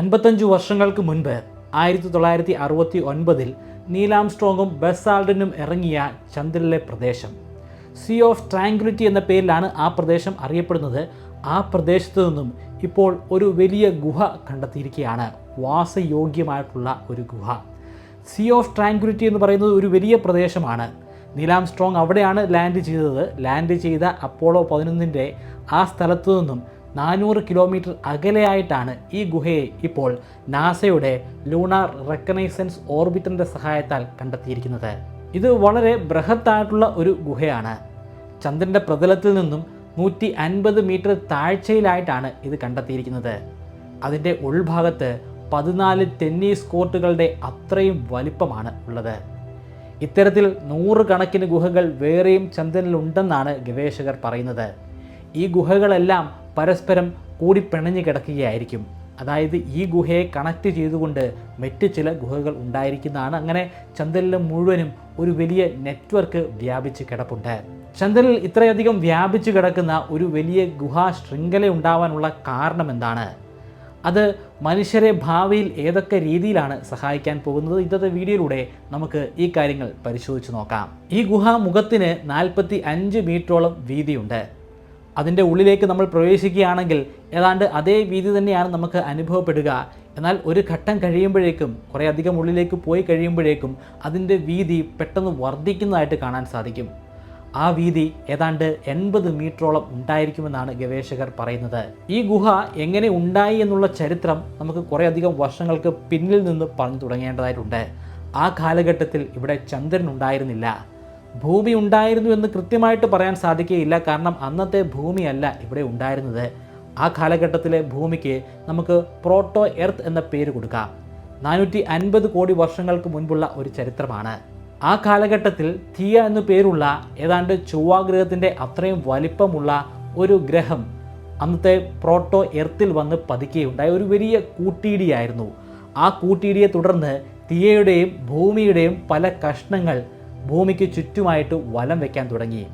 അൻപത്തഞ്ച് വർഷങ്ങൾക്ക് മുൻപ് ആയിരത്തി തൊള്ളായിരത്തി അറുപത്തി ഒൻപതിൽ നീലാംസ്ട്രോങ്ങും ബെസാൾഡിനും ഇറങ്ങിയ ചന്ദ്രനിലെ പ്രദേശം. സീ ഓഫ് ട്രാങ്കുലിറ്റി എന്ന പേരിലാണ് ആ പ്രദേശം അറിയപ്പെടുന്നത്. ആ പ്രദേശത്ത് നിന്നും ഇപ്പോൾ ഒരു വലിയ ഗുഹ കണ്ടെത്തിയിരിക്കുകയാണ്. വാസയോഗ്യമായിട്ടുള്ള ഒരു ഗുഹ. സീ ഓഫ് ട്രാങ്കുലിറ്റി എന്ന് പറയുന്നത് ഒരു വലിയ പ്രദേശമാണ്. നീലാം സ്ട്രോങ് അവിടെയാണ് ലാൻഡ് ചെയ്തത്. ലാൻഡ് ചെയ്ത അപ്പോളോ പതിനൊന്നിന്റെ ആ സ്ഥലത്തു നിന്നും നാനൂറ് കിലോമീറ്റർ അകലെയായിട്ടാണ് ഈ ഗുഹയെ ഇപ്പോൾ നാസയുടെ ലൂണാർ റെക്കനൈസൻസ് ഓർബിറ്ററിന്റെ സഹായത്താൽ കണ്ടെത്തിയിരിക്കുന്നത്. ഇത് വളരെ ബൃഹത്തായിട്ടുള്ള ഒരു ഗുഹയാണ്. ചന്ദ്രന്റെ പ്രതലത്തിൽ നിന്നും നൂറ്റി അൻപത് മീറ്റർ താഴ്ചയിലായിട്ടാണ് ഇത് കണ്ടെത്തിയിരിക്കുന്നത്. അതിന്റെ ഉൾഭാഗത്ത് പതിനാല് ടെന്നീസ് കോർട്ടുകളുടെ അത്രയും വലിപ്പമാണ് ഉള്ളത്. ഇത്തരത്തിൽ നൂറുകണക്കിന് ഗുഹകൾ വേറെയും ചന്ദ്രനിലുണ്ടെന്നാണ് ഗവേഷകർ പറയുന്നത്. ഈ ഗുഹകളെല്ലാം പരസ്പരം കൂടി പിണഞ്ഞു കിടക്കുകയായിരിക്കും. അതായത് ഈ ഗുഹയെ കണക്ട് ചെയ്തുകൊണ്ട് മറ്റ് ചില ഗുഹകൾ ഉണ്ടായിരിക്കുന്നതാണ്. അങ്ങനെ ചന്ദ്രനിലെ മുഴുവനും ഒരു വലിയ നെറ്റ്വർക്ക് വ്യാപിച്ച് കിടപ്പുണ്ട്. ചന്ദ്രനിൽ ഇത്രയധികം വ്യാപിച്ചു കിടക്കുന്ന ഒരു വലിയ ഗുഹാ ശൃംഖല ഉണ്ടാവാനുള്ള കാരണം എന്താണ്? അത് മനുഷ്യരെ ഭാവിയിൽ ഏതൊക്കെ രീതിയിലാണ് സഹായിക്കാൻ പോകുന്നത്? ഇന്നത്തെ വീഡിയോയിലൂടെ നമുക്ക് ഈ കാര്യങ്ങൾ പരിശോധിച്ച് നോക്കാം. ഈ ഗുഹാ മുഖത്തിന് നാൽപ്പത്തി അഞ്ച് മീറ്ററോളം വീതിയുണ്ട്. അതിന്റെ ഉള്ളിലേക്ക് നമ്മൾ പ്രവേശിക്കുകയാണെങ്കിൽ ഏതാണ്ട് അതേ വീതി തന്നെയാണ് നമുക്ക് അനുഭവപ്പെടുക. എന്നാൽ ഒരു ഘട്ടം കഴിയുമ്പോഴേക്കും കുറേ അധികം ഉള്ളിലേക്ക് പോയി കഴിയുമ്പോഴേക്കും അതിന്റെ വീതി പെട്ടെന്ന് വർദ്ധിക്കുന്നതായിട്ട് കാണാൻ സാധിക്കും. ആ വീതി ഏതാണ്ട് എൺപത് മീറ്ററോളം ഉണ്ടായിരിക്കുമെന്നാണ് ഗവേഷകർ പറയുന്നത്. ഈ ഗുഹ എങ്ങനെ ഉണ്ടായി എന്നുള്ള ചരിത്രം നമുക്ക് കുറേ അധികം വർഷങ്ങൾക്ക് പിന്നിൽ നിന്ന് പറഞ്ഞു തുടങ്ങേണ്ടതായിട്ടുണ്ട്. ആ കാലഘട്ടത്തിൽ ഇവിടെ ചന്ദ്രൻ ഉണ്ടായിരുന്നില്ല. ഭൂമി ഉണ്ടായിരുന്നു എന്ന് കൃത്യമായിട്ട് പറയാൻ സാധിക്കുകയില്ല. കാരണം അന്നത്തെ ഭൂമിയല്ല ഇവിടെ ഉണ്ടായിരുന്നത്. ആ കാലഘട്ടത്തിലെ ഭൂമിക്ക് നമുക്ക് പ്രോട്ടോ എർത്ത് എന്ന പേര് കൊടുക്കാം. നാനൂറ്റി അൻപത് കോടി വർഷങ്ങൾക്ക് മുൻപുള്ള ഒരു ചരിത്രമാണ്. ആ കാലഘട്ടത്തിൽ തിയ എന്നു പേരുള്ള ഏതാണ്ട് ചൊവ്വാഗ്രഹത്തിന്റെ അത്രയും വലിപ്പമുള്ള ഒരു ഗ്രഹം അന്നത്തെ പ്രോട്ടോ എർത്തിൽ വന്ന് പതിക്കുകയുണ്ടായ ഒരു വലിയ കൂട്ടിയിടിയായിരുന്നു. ആ കൂട്ടിയിടിയെ തുടർന്ന് തിയയുടെയും ഭൂമിയുടെയും പല കഷ്ണങ്ങൾ ഭൂമിക്ക് ചുറ്റുമായിട്ട് വലം വയ്ക്കാൻ തുടങ്ങി.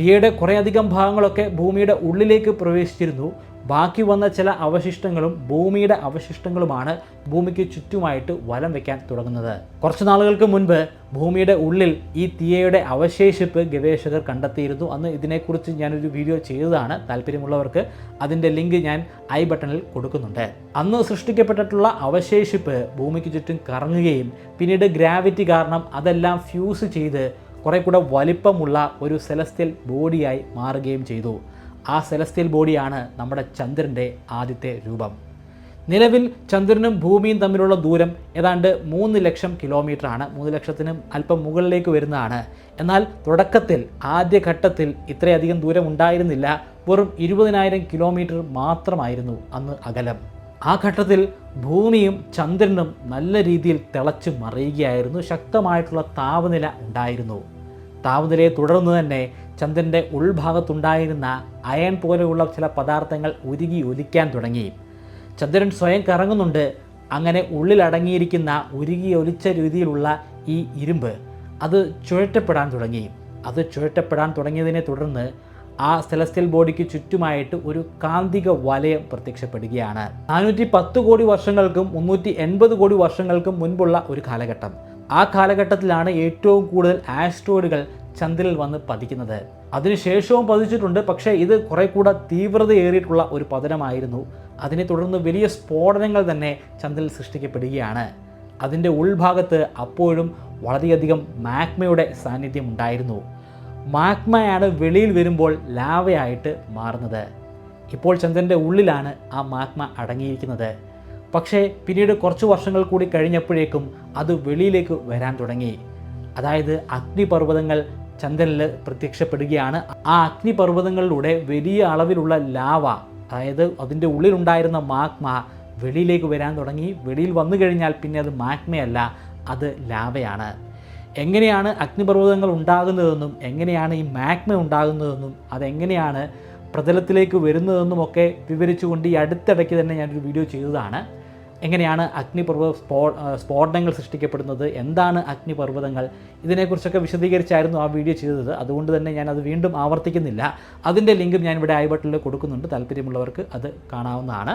തീയുടെ കുറേയധികം ഭാഗങ്ങളൊക്കെ ഭൂമിയുടെ ഉള്ളിലേക്ക് പ്രവേശിച്ചിരുന്നു. ബാക്കി വന്ന ചില അവശിഷ്ടങ്ങളും ഭൂമിയുടെ അവശിഷ്ടങ്ങളുമാണ് ഭൂമിക്ക് ചുറ്റുമായിട്ട് വലം വെക്കാൻ തുടങ്ങുന്നത്. കുറച്ച് നാളുകൾക്ക് മുൻപ് ഭൂമിയുടെ ഉള്ളിൽ ഈ തീയയുടെ അവശേഷിപ്പ് ഗവേഷകർ കണ്ടെത്തിയിരുന്നു. അന്ന് ഇതിനെക്കുറിച്ച് ഞാനൊരു വീഡിയോ ചെയ്തതാണ്. താല്പര്യമുള്ളവർക്ക് അതിന്റെ ലിങ്ക് ഞാൻ ഐ ബട്ടണിൽ കൊടുക്കുന്നുണ്ട്. അന്ന് സൃഷ്ടിക്കപ്പെട്ടിട്ടുള്ള അവശേഷിപ്പ് ഭൂമിക്ക് ചുറ്റും കറങ്ങുകയും പിന്നീട് ഗ്രാവിറ്റി കാരണം അതെല്ലാം ഫ്യൂസ് ചെയ്ത് കുറെ കൂടെ വലിപ്പമുള്ള ഒരു സെലസ്ത്യൽ ബോഡിയായി മാറുകയും ചെയ്തു. ആ സെലസ്ത്യൽ ബോഡിയാണ് നമ്മുടെ ചന്ദ്രന്റെ ആദ്യത്തെ രൂപം. നിലവിൽ ചന്ദ്രനും ഭൂമിയും തമ്മിലുള്ള ദൂരം ഏതാണ്ട് മൂന്ന് ലക്ഷം കിലോമീറ്റർ ആണ്. മൂന്ന് ലക്ഷത്തിനും അല്പം മുകളിലേക്ക് വരുന്നതാണ്. എന്നാൽ തുടക്കത്തിൽ ആദ്യഘട്ടത്തിൽ ഇത്രയധികം ദൂരം ഉണ്ടായിരുന്നില്ല. വെറും ഇരുപതിനായിരം കിലോമീറ്റർ മാത്രമായിരുന്നു അന്ന് അകലം. ആ ഘട്ടത്തിൽ ഭൂമിയും ചന്ദ്രനും നല്ല രീതിയിൽ തിളച്ച് മറിയുകയായിരുന്നു. ശക്തമായിട്ടുള്ള താപനില ഉണ്ടായിരുന്നു. താപനിലയെ തുടർന്ന് തന്നെ ചന്ദ്രന്റെ ഉൾഭാഗത്തുണ്ടായിരുന്ന അയൺ പോലെയുള്ള ചില പദാർത്ഥങ്ങൾ ഉരുകി ഒലിക്കാൻ തുടങ്ങി. ചന്ദ്രൻ സ്വയം കറങ്ങുന്നുണ്ട്. അങ്ങനെ ഉള്ളിലടങ്ങിയിരിക്കുന്ന ഉരുകി ഒലിച്ച രീതിയിലുള്ള ഈ ഇരുമ്പ് അത് ചുഴറ്റപ്പെടാൻ തുടങ്ങി. അത് ചുഴറ്റപ്പെടാൻ തുടങ്ങിയതിനെ തുടർന്ന് ആ സെലസ്റ്റിയൽ ബോഡിക്ക് ചുറ്റുമായിട്ട് ഒരു കാന്തിക വലയം പ്രത്യക്ഷപ്പെടുകയാണ്. നാനൂറ്റി പത്ത് കോടി വർഷങ്ങൾക്കും മുന്നൂറ്റി എൺപത് കോടി വർഷങ്ങൾക്കും മുൻപുള്ള ഒരു കാലഘട്ടം. ആ കാലഘട്ടത്തിലാണ് ഏറ്റവും കൂടുതൽ ആസ്ട്രോയിഡുകൾ ചന്ദ്രനിൽ വന്ന് പതിക്കുന്നത്. അതിനുശേഷവും പതിച്ചിട്ടുണ്ട്. പക്ഷേ ഇത് കുറെ കൂടെ തീവ്രതയേറിയിട്ടുള്ള ഒരു പതനമായിരുന്നു. അതിനെ തുടർന്ന് വലിയ സ്ഫോടനങ്ങൾ തന്നെ ചന്ദ്രനിൽ സൃഷ്ടിക്കപ്പെടുകയാണ്. അതിന്റെ ഉൾഭാഗത്ത് അപ്പോഴും വളരെയധികം മാഗ്മയുടെ സാന്നിധ്യം ഉണ്ടായിരുന്നു. മാഗ്മയാണ് വെളിയിൽ വരുമ്പോൾ ലാവയായിട്ട് മാറുന്നത്. ഇപ്പോൾ ചന്ദ്രന്റെ ഉള്ളിലാണ് ആ മാഗ്മ അടങ്ങിയിരിക്കുന്നത്. പക്ഷേ പിന്നീട് കുറച്ച് വർഷങ്ങൾ കൂടി കഴിഞ്ഞപ്പോഴേക്കും അത് വെളിയിലേക്ക് വരാൻ തുടങ്ങി. അതായത് അഗ്നിപർവതങ്ങൾ ചന്ദ്രനിൽ പ്രത്യക്ഷപ്പെടുകയാണ്. ആ അഗ്നിപർവതങ്ങളിലൂടെ വലിയ അളവിലുള്ള ലാവ അതായത് അതിന്റെ ഉള്ളിലുണ്ടായിരുന്ന മാഗ്മ വെളിയിലേക്ക് വരാൻ തുടങ്ങി. വെളിയിൽ വന്നു കഴിഞ്ഞാൽ പിന്നെ അത് മാഗ്മയല്ല അത് ലാവയാണ്. എങ്ങനെയാണ് അഗ്നിപർവതങ്ങൾ ഉണ്ടാകുന്നതെന്നും എങ്ങനെയാണ് ഈ മാഗ്മ ഉണ്ടാകുന്നതെന്നും അതെങ്ങനെയാണ് പ്രതലത്തിലേക്ക് വരുന്നതെന്നും ഒക്കെ വിവരിച്ചുകൊണ്ട് ഈ അടുത്തിടയ്ക്ക് തന്നെ ഞാനൊരു വീഡിയോ ചെയ്തതാണ്. എങ്ങനെയാണ് അഗ്നിപർവത സ്ഫോ സ്ഫോടനങ്ങൾ സൃഷ്ടിക്കപ്പെടുന്നത്? എന്താണ് അഗ്നിപർവതങ്ങൾ? ഇതിനെക്കുറിച്ചൊക്കെ വിശദീകരിച്ചായിരുന്നു ആ വീഡിയോ ചെയ്തത്. അതുകൊണ്ട് തന്നെ ഞാൻ അത് വീണ്ടും ആവർത്തിക്കുന്നില്ല. അതിന്റെ ലിങ്കും ഞാൻ ഇവിടെ ഐ ബട്ടണിൽ കൊടുക്കുന്നുണ്ട്. താല്പര്യമുള്ളവർക്ക് അത് കാണാവുന്നതാണ്.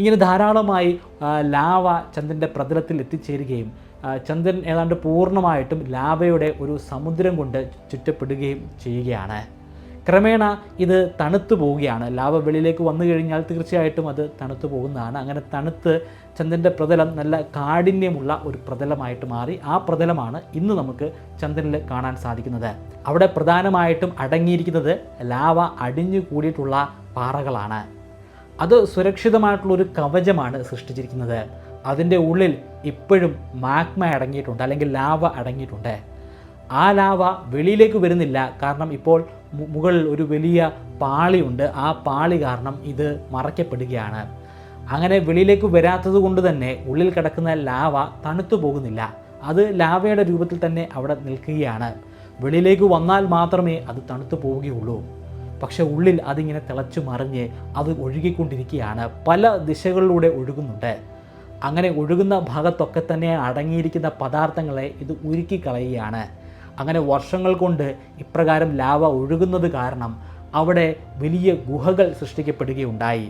ഇങ്ങനെ ധാരാളമായി ലാവ ചന്ദ്രന്റെ പ്രതലത്തിൽ എത്തിച്ചേരുകയും ചന്ദ്രൻ ഏതാണ്ട് പൂർണമായിട്ടും ലാവയുടെ ഒരു സമുദ്രം കൊണ്ട് ചുറ്റപ്പെടുകയും ചെയ്യുകയാണ്. ക്രമേണ ഇത് തണുത്തു പോവുകയാണ്. ലാവ വെളിയിലേക്ക് വന്നു കഴിഞ്ഞാൽ തീർച്ചയായിട്ടും അത് തണുത്തു പോകുന്നതാണ്. അങ്ങനെ തണുത്ത് ചന്ദ്രന്റെ പ്രതലം നല്ല കാഠിന്യമുള്ള ഒരു പ്രതലമായിട്ട് മാറി. ആ പ്രതലമാണ് ഇന്ന് നമുക്ക് ചന്ദ്രനിൽ കാണാൻ സാധിക്കുന്നത്. അവിടെ പ്രധാനമായിട്ടും അടങ്ങിയിരിക്കുന്നത് ലാവ അടിഞ്ഞു കൂടിയിട്ടുള്ള പാറകളാണ്. അത് സുരക്ഷിതമായിട്ടുള്ളൊരു കവചമാണ് സൃഷ്ടിച്ചിരിക്കുന്നത്. അതിന്റെ ഉള്ളിൽ ഇപ്പോഴും മാഗ്മ അടങ്ങിയിട്ടുണ്ട് അല്ലെങ്കിൽ ലാവ അടങ്ങിയിട്ടുണ്ട്. ആ ലാവ വെളിയിലേക്ക് വരുന്നില്ല. കാരണം ഇപ്പോൾ മുകളിൽ ഒരു വലിയ പാളിയുണ്ട്. ആ പാളി കാരണം ഇത് മറയ്ക്കപ്പെടുകയാണ്. അങ്ങനെ വെളിയിലേക്ക് വരാത്തത് കൊണ്ട് തന്നെ ഉള്ളിൽ കിടക്കുന്ന ലാവ തണുത്തു പോകുന്നില്ല. അത് ലാവയുടെ രൂപത്തിൽ തന്നെ അവിടെ നിൽക്കുകയാണ്. വെളിയിലേക്ക് വന്നാൽ മാത്രമേ അത് തണുത്തു പോവുകയുള്ളൂ. പക്ഷെ ഉള്ളിൽ അതിങ്ങനെ തിളച്ചു മറിഞ്ഞ് അത് ഒഴുകിക്കൊണ്ടിരിക്കുകയാണ്. പല ദിശകളിലൂടെ ഒഴുകുന്നുണ്ട്. അങ്ങനെ ഒഴുകുന്ന ഭാഗത്തൊക്കെ തന്നെ അടങ്ങിയിരിക്കുന്ന പദാർത്ഥങ്ങളെ ഇത് ഉരുക്കി കളയുകയാണ് അങ്ങനെ വർഷങ്ങൾ കൊണ്ട് ഇപ്രകാരം ലാവ ഒഴുകുന്നത് കാരണം അവിടെ വലിയ ഗുഹകൾ സൃഷ്ടിക്കപ്പെടുകയുണ്ടായി.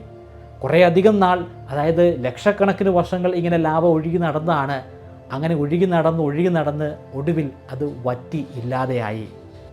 കുറേയധികം നാൾ അതായത് ലക്ഷക്കണക്കിന് വർഷങ്ങൾ ഇങ്ങനെ ലാവ ഒഴുകി നടന്നാണ് അങ്ങനെ ഒഴുകി നടന്ന് ഒഴുകി നടന്ന് ഒടുവിൽ അത് വറ്റി ഇല്ലാതെയായി.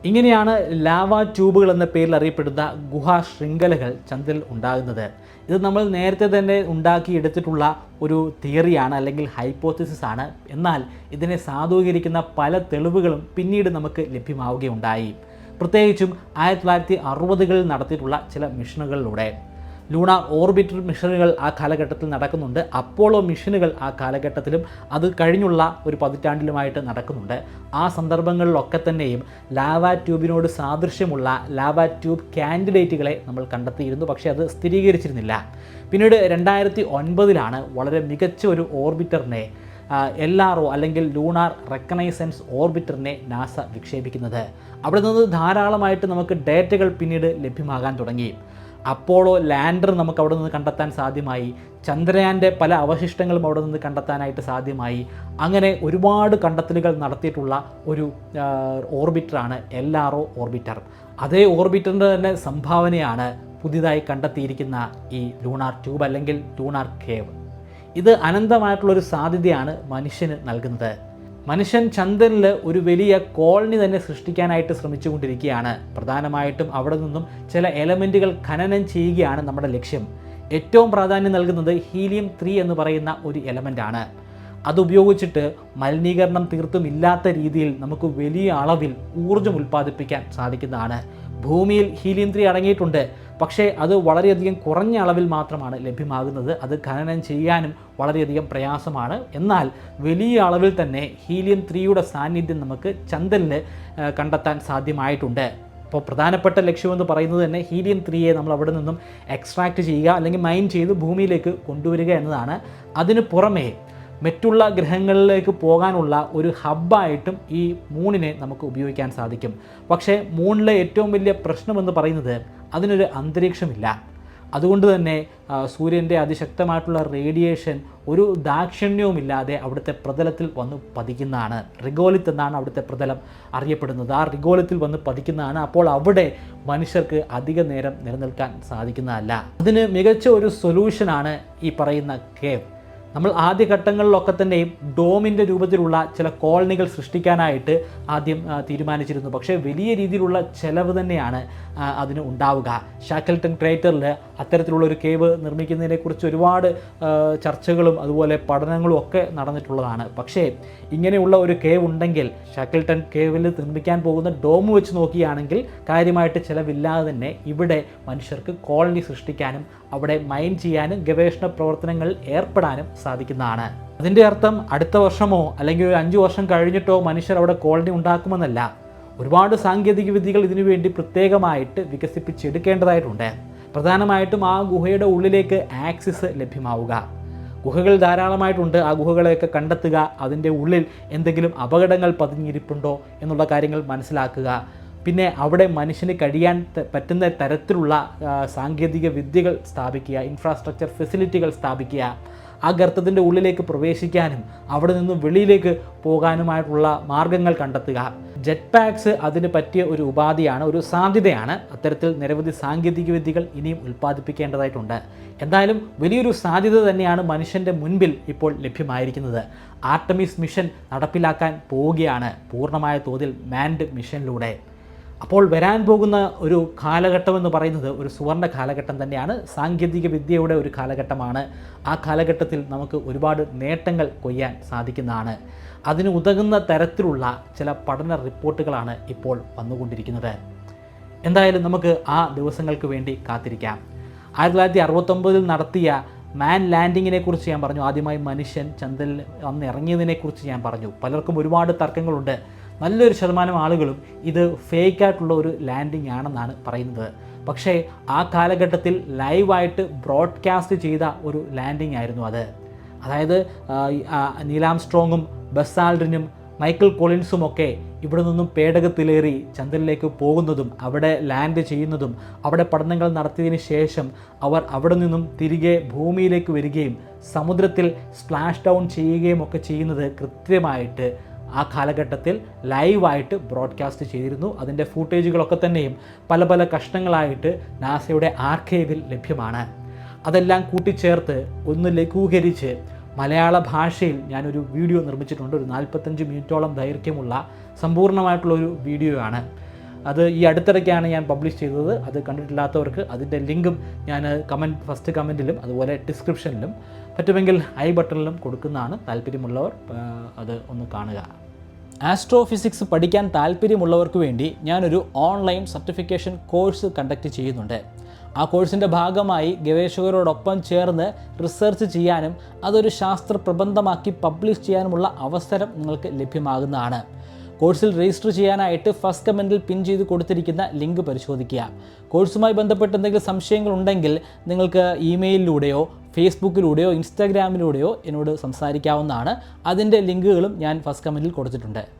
ഇങ്ങനെയാണ് ലാവ ട്യൂബുകൾ എന്ന പേരിൽ അറിയപ്പെടുന്ന ഗുഹാ ശൃംഖലകൾ ചന്ദ്രൽ ഉണ്ടാകുന്നത്. ഇത് നമ്മൾ നേരത്തെ തന്നെ ഉണ്ടാക്കിയെടുത്തിട്ടുള്ള ഒരു തിയറിയാണ് അല്ലെങ്കിൽ ഹൈപ്പോത്തിസിസ് ആണ്. എന്നാൽ ഇതിനെ സാധൂകരിക്കുന്ന പല തെളിവുകളും പിന്നീട് നമുക്ക് ലഭ്യമാവുകയുണ്ടായി. പ്രത്യേകിച്ചും ആയിരത്തി തൊള്ളായിരത്തി അറുപതുകളിൽ നടത്തിയിട്ടുള്ള ചില മിഷനുകളിലൂടെ. ലൂണാർ ഓർബിറ്റർ മിഷനുകൾ ആ കാലഘട്ടത്തിൽ നടക്കുന്നുണ്ട്. അപ്പോളോ മിഷനുകൾ ആ കാലഘട്ടത്തിലും അത് കഴിഞ്ഞുള്ള ഒരു പതിറ്റാണ്ടിലുമായിട്ട് നടക്കുന്നുണ്ട്. ആ സന്ദർഭങ്ങളിലൊക്കെ തന്നെയും ലാവ ട്യൂബിനോട് സാദൃശ്യമുള്ള ലാവ ട്യൂബ് കാൻഡിഡേറ്റുകളെ നമ്മൾ കണ്ടെത്തിയിരുന്നു. പക്ഷേ അത് സ്ഥിരീകരിച്ചിരുന്നില്ല. പിന്നീട് രണ്ടായിരത്തി ഒൻപതിലാണ് വളരെ മികച്ച ഒരു ഓർബിറ്ററിനെ എൽ ആർ ഒ അല്ലെങ്കിൽ ലൂണാർ റെക്കനൈസൻസ് ഓർബിറ്ററിനെ നാസ വിക്ഷേപിക്കുന്നത്. അവിടെ നിന്ന് ധാരാളമായിട്ട് നമുക്ക് ഡേറ്റകൾ പിന്നീട് ലഭ്യമാകാൻ തുടങ്ങി. അപ്പോളോ ലാൻഡർ നമുക്ക് അവിടെ നിന്ന് കണ്ടെത്താൻ സാധ്യമായി. ചന്ദ്രയാന്റെ പല അവശിഷ്ടങ്ങളും അവിടെ നിന്ന് കണ്ടെത്താനായിട്ട് സാധ്യമായി. അങ്ങനെ ഒരുപാട് കണ്ടെത്തലുകൾ നടത്തിയിട്ടുള്ള ഒരു ഓർബിറ്ററാണ് എൽ ആർ ഒ ഓർബിറ്റർ. അതേ ഓർബിറ്ററിന്റെ തന്നെ സംഭാവനയാണ് പുതിയതായി കണ്ടെത്തിയിരിക്കുന്ന ഈ ലൂണാർ ട്യൂബ് അല്ലെങ്കിൽ ലൂണാർ കേവ്. ഇത് അനന്തമായിട്ടുള്ളൊരു സാധ്യതയാണ് മനുഷ്യന് നൽകുന്നത്. മനുഷ്യൻ ചന്ദ്രനിൽ ഒരു വലിയ കോളനി തന്നെ സൃഷ്ടിക്കാനായിട്ട് ശ്രമിച്ചുകൊണ്ടിരിക്കുകയാണ്. പ്രധാനമായിട്ടും അവിടെ നിന്നും ചില എലമെന്റുകൾ ഖനനം ചെയ്യുകയാണ് നമ്മുടെ ലക്ഷ്യം. ഏറ്റവും പ്രാധാന്യം നൽകുന്നത് ഹീലിയം ത്രീ എന്ന് പറയുന്ന ഒരു എലമെന്റാണ് അതുപയോഗിച്ചിട്ട് മലിനീകരണം തീർത്തും ഇല്ലാത്ത രീതിയിൽ നമുക്ക് വലിയ അളവിൽ ഊർജം ഉൽപ്പാദിപ്പിക്കാൻ സാധിക്കുന്നതാണ്. ഭൂമിയിൽ ഹീലിയം ത്രീ അടങ്ങിയിട്ടുണ്ട്. പക്ഷേ അത് വളരെയധികം കുറഞ്ഞ അളവിൽ മാത്രമാണ് ലഭ്യമാകുന്നത്. അത് ഖനനം ചെയ്യാനും വളരെയധികം പ്രയാസമാണ്. എന്നാൽ വലിയ അളവിൽ തന്നെ ഹീലിയം ത്രീയുടെ സാന്നിധ്യം നമുക്ക് ചന്ദ്രനിൽ കണ്ടെത്താൻ സാധ്യമായിട്ടുണ്ട്. അപ്പോൾ പ്രധാനപ്പെട്ട ലക്ഷ്യമെന്ന് പറയുന്നത് തന്നെ ഹീലിയം ത്രീയെ നമ്മൾ അവിടെ നിന്നും എക്സ്ട്രാക്ട് ചെയ്യുക അല്ലെങ്കിൽ മൈൻ ചെയ്ത് ഭൂമിയിലേക്ക് കൊണ്ടുവരിക എന്നതാണ്. അതിന് പുറമേ മറ്റുള്ള ഗ്രഹങ്ങളിലേക്ക് പോകാനുള്ള ഒരു ഹബ്ബായിട്ടും ഈ മൂണിനെ നമുക്ക് ഉപയോഗിക്കാൻ സാധിക്കും. പക്ഷേ മൂണിലെ ഏറ്റവും വലിയ പ്രശ്നമെന്ന് പറയുന്നത് അതിനൊരു അന്തരീക്ഷമില്ല. അതുകൊണ്ട് തന്നെ സൂര്യന്റെ അതിശക്തമായിട്ടുള്ള റേഡിയേഷൻ ഒരു ദാക്ഷിണ്യവുമില്ലാതെ അവിടുത്തെ പ്രതലത്തിൽ വന്ന് പതിക്കുന്നതാണ്. റിഗോലിത്ത് എന്നാണ് അവിടുത്തെ പ്രതലം അറിയപ്പെടുന്നത്. ആ റിഗോലിത്തിൽ വന്ന് പതിക്കുന്നതാണ് അപ്പോൾ അവിടെ മനുഷ്യർക്ക് അധിക നേരം നിലനിൽക്കാൻ സാധിക്കുന്നതല്ല. അതിന് മികച്ച ഒരു സൊല്യൂഷനാണ് ഈ പറയുന്ന കേവ്. നമ്മൾ ആദ്യഘട്ടങ്ങളിലൊക്കെ തന്നെയും ഡോമിന്റെ രൂപത്തിലുള്ള ചില കോളനികൾ സൃഷ്ടിക്കാനായിട്ട് ആദ്യം തീരുമാനിച്ചിരുന്നു. പക്ഷേ വലിയ രീതിയിലുള്ള ചെലവ് തന്നെയാണ് അതിന് ഉണ്ടാവുക. ഷാക്കൽട്ടൺ ക്രേറ്ററിൽ അത്തരത്തിലുള്ള ഒരു കേവ് നിർമ്മിക്കുന്നതിനെക്കുറിച്ച് ഒരുപാട് ചർച്ചകളും അതുപോലെ പഠനങ്ങളും ഒക്കെ നടന്നിട്ടുള്ളതാണ്. പക്ഷേ ഇങ്ങനെയുള്ള ഒരു കേവ് ഉണ്ടെങ്കിൽ ഷാക്കൽട്ടൺ കേവിൽ നിർമ്മിക്കാൻ പോകുന്ന ഡോം വെച്ച് നോക്കുകയാണെങ്കിൽ കാര്യമായിട്ട് ചിലവില്ലാതെ തന്നെ ഇവിടെ മനുഷ്യർക്ക് കോളനി സൃഷ്ടിക്കാനും അവിടെ മൈൻ ചെയ്യാനും ഗവേഷണ പ്രവർത്തനങ്ങൾ ഏർപ്പെടാനും സാധിക്കുന്നതാണ്. അതിന്റെ അർത്ഥം അടുത്ത വർഷമോ അല്ലെങ്കിൽ ഒരു അഞ്ച് വർഷം കഴിഞ്ഞിട്ടോ മനുഷ്യർ അവിടെ കോളനി ഉണ്ടാക്കുമെന്നല്ല. ഒരുപാട് സാങ്കേതിക വിദ്യകൾ ഇതിനുവേണ്ടി പ്രത്യേകമായിട്ട് വികസിപ്പിച്ചെടുക്കേണ്ടതായിട്ടുണ്ട്. പ്രധാനമായിട്ടും ആ ഗുഹയുടെ ഉള്ളിലേക്ക് ആക്സിസ് ലഭ്യമാവുക. ഗുഹകൾ ധാരാളമായിട്ടുണ്ട്. ആ ഗുഹകളെയൊക്കെ കണ്ടെത്തുക അതിന്റെ ഉള്ളിൽ എന്തെങ്കിലും അപകടങ്ങൾ പതിഞ്ഞിരിപ്പുണ്ടോ എന്നുള്ള കാര്യങ്ങൾ മനസ്സിലാക്കുക. പിന്നെ അവിടെ മനുഷ്യന് കഴിയാൻ പറ്റുന്ന തരത്തിലുള്ള സാങ്കേതിക വിദ്യകൾ സ്ഥാപിക്കുക ഇൻഫ്രാസ്ട്രക്ചർ ഫെസിലിറ്റികൾ സ്ഥാപിക്കുക ആ ഗർത്തത്തിന്റെ ഉള്ളിലേക്ക് പ്രവേശിക്കാനും അവിടെ നിന്നും വെളിയിലേക്ക് പോകാനുമായിട്ടുള്ള മാർഗങ്ങൾ കണ്ടെത്തുക. ജെറ്റ് പാക്സ് അതിന് പറ്റിയ ഒരു ഉപാധിയാണ് ഒരു സാധ്യതയാണ്. അത്തരത്തിൽ നിരവധി സാങ്കേതിക വിദ്യകൾ ഇനിയും ഉൽപ്പാദിപ്പിക്കേണ്ടതായിട്ടുണ്ട്. എന്തായാലും വലിയൊരു സാധ്യത തന്നെയാണ് മനുഷ്യന്റെ മുൻപിൽ ഇപ്പോൾ ലഭ്യമായിരിക്കുന്നത്. ആർട്ടമിസ് മിഷൻ നടപ്പിലാക്കാൻ പോവുകയാണ് പൂർണമായ തോതിൽ മാൻഡ് മിഷനിലൂടെ അപ്പോൾ വരാൻ പോകുന്ന ഒരു കാലഘട്ടം എന്ന് പറയുന്നത് ഒരു സുവർണ കാലഘട്ടം തന്നെയാണ്. സാങ്കേതിക വിദ്യയുടെ ഒരു കാലഘട്ടമാണ്. ആ കാലഘട്ടത്തിൽ നമുക്ക് ഒരുപാട് നേട്ടങ്ങൾ കൊയ്യാൻ സാധിക്കുന്നതാണ്. അതിന് ഉതകുന്ന തരത്തിലുള്ള ചില പഠന റിപ്പോർട്ടുകളാണ് ഇപ്പോൾ വന്നുകൊണ്ടിരിക്കുന്നത്. എന്തായാലും നമുക്ക് ആ ദിവസങ്ങൾക്ക് വേണ്ടി കാത്തിരിക്കാം. ആയിരത്തി തൊള്ളായിരത്തി അറുപത്തൊമ്പതിൽ നടത്തിയ മാൻ ലാൻഡിങ്ങിനെ കുറിച്ച് ഞാൻ പറഞ്ഞു. ആദ്യമായി മനുഷ്യൻ ചന്ദ്രനിൽ വന്ന് ഇറങ്ങിയതിനെക്കുറിച്ച് ഞാൻ പറഞ്ഞു. പലർക്കും ഒരുപാട് തർക്കങ്ങളുണ്ട്. നല്ലൊരു ശതമാനം ആളുകളും ഇത് ഫേക്ക് ആയിട്ടുള്ള ഒരു ലാൻഡിംഗ് ആണെന്നാണ് പറയുന്നത്. പക്ഷേ ആ കാലഘട്ടത്തിൽ ലൈവായിട്ട് ബ്രോഡ്കാസ്റ്റ് ചെയ്ത ഒരു ലാൻഡിംഗ് ആയിരുന്നു അത്. അതായത് നീലാം സ്ട്രോങ്ങും ബസാൾഡിനും മൈക്കിൾ കൊളിൻസും ഒക്കെ ഇവിടെ നിന്നും പേടകത്തിലേറി ചന്ദ്രനിലേക്ക് പോകുന്നതും അവിടെ ലാൻഡ് ചെയ്യുന്നതും അവിടെ പഠനങ്ങൾ നടത്തിയതിന് ശേഷം അവർ അവിടെ നിന്നും തിരികെ ഭൂമിയിലേക്ക് വരികയും സമുദ്രത്തിൽ സ്പ്ലാഷ് ഡൗൺ ചെയ്യുകയും ഒക്കെ ചെയ്യുന്നത് കൃത്യമായിട്ട് ആ കാലഘട്ടത്തിൽ ലൈവായിട്ട് ബ്രോഡ്കാസ്റ്റ് ചെയ്തിരുന്നു. അതിന്റെ ഫൂട്ടേജുകളൊക്കെ തന്നെയും പല പല കഷ്ണങ്ങളായിട്ട് നാസയുടെ ആർക്കൈവിൽ ലഭ്യമാണ്. അതെല്ലാം കൂട്ടിച്ചേർത്ത് ഒന്ന് ലഘൂകരിച്ച് മലയാള ഭാഷയിൽ ഞാനൊരു വീഡിയോ നിർമ്മിച്ചിട്ടുണ്ട്. ഒരു നാൽപ്പത്തഞ്ച് മിനിറ്റോളം ദൈർഘ്യമുള്ള സമ്പൂർണമായിട്ടുള്ള ഒരു വീഡിയോ ആണ് അത് ഈ അടുത്തിടയ്ക്കാണ് ഞാൻ പബ്ലിഷ് ചെയ്തത്. അത് കണ്ടിട്ടില്ലാത്തവർക്ക് അതിന്റെ ലിങ്കും ഞാൻ കമന്റ് ഫസ്റ്റ് കമന്റിലും അതുപോലെ ഡിസ്ക്രിപ്ഷനിലും പറ്റുമെങ്കിൽ ഐ ബട്ടണിലും കൊടുക്കുന്നതാണ് താല്പര്യമുള്ളവർ അത് ഒന്ന് കാണുക. ആസ്ട്രോഫിസിക്സ് പഠിക്കാൻ താല്പര്യമുള്ളവർക്ക് വേണ്ടി ഞാനൊരു ഓൺലൈൻ സർട്ടിഫിക്കേഷൻ കോഴ്സ് കണ്ടക്ട് ചെയ്യുന്നുണ്ട്. ആ കോഴ്സിന്റെ ഭാഗമായി ഗവേഷകരോടൊപ്പം ചേർന്ന് റിസർച്ച് ചെയ്യാനും അതൊരു ശാസ്ത്ര പ്രബന്ധമാക്കി പബ്ലിഷ് ചെയ്യാനുമുള്ള അവസരം നിങ്ങൾക്ക് ലഭ്യമാകുന്നതാണ്. കോഴ്സിൽ രജിസ്റ്റർ ചെയ്യാനായിട്ട് ഫസ്റ്റ് കമന്റിൽ പിൻ ചെയ്ത് കൊടുത്തിരിക്കുന്ന ലിങ്ക് പരിശോധിക്കുക. കോഴ്സുമായി ബന്ധപ്പെട്ട് എന്തെങ്കിലും സംശയങ്ങൾ ഉണ്ടെങ്കിൽ നിങ്ങൾക്ക് ഇമെയിലിലൂടെയോ ഫേസ്ബുക്കിലൂടെയോ ഇൻസ്റ്റാഗ്രാമിലൂടെയോ എന്നോട് സംസാരിക്കാവുന്നതാണ്. അതിന്റെ ലിങ്കുകളും ഞാൻ ഫസ്റ്റ് കമന്റിൽ കൊടുത്തിട്ടുണ്ട്.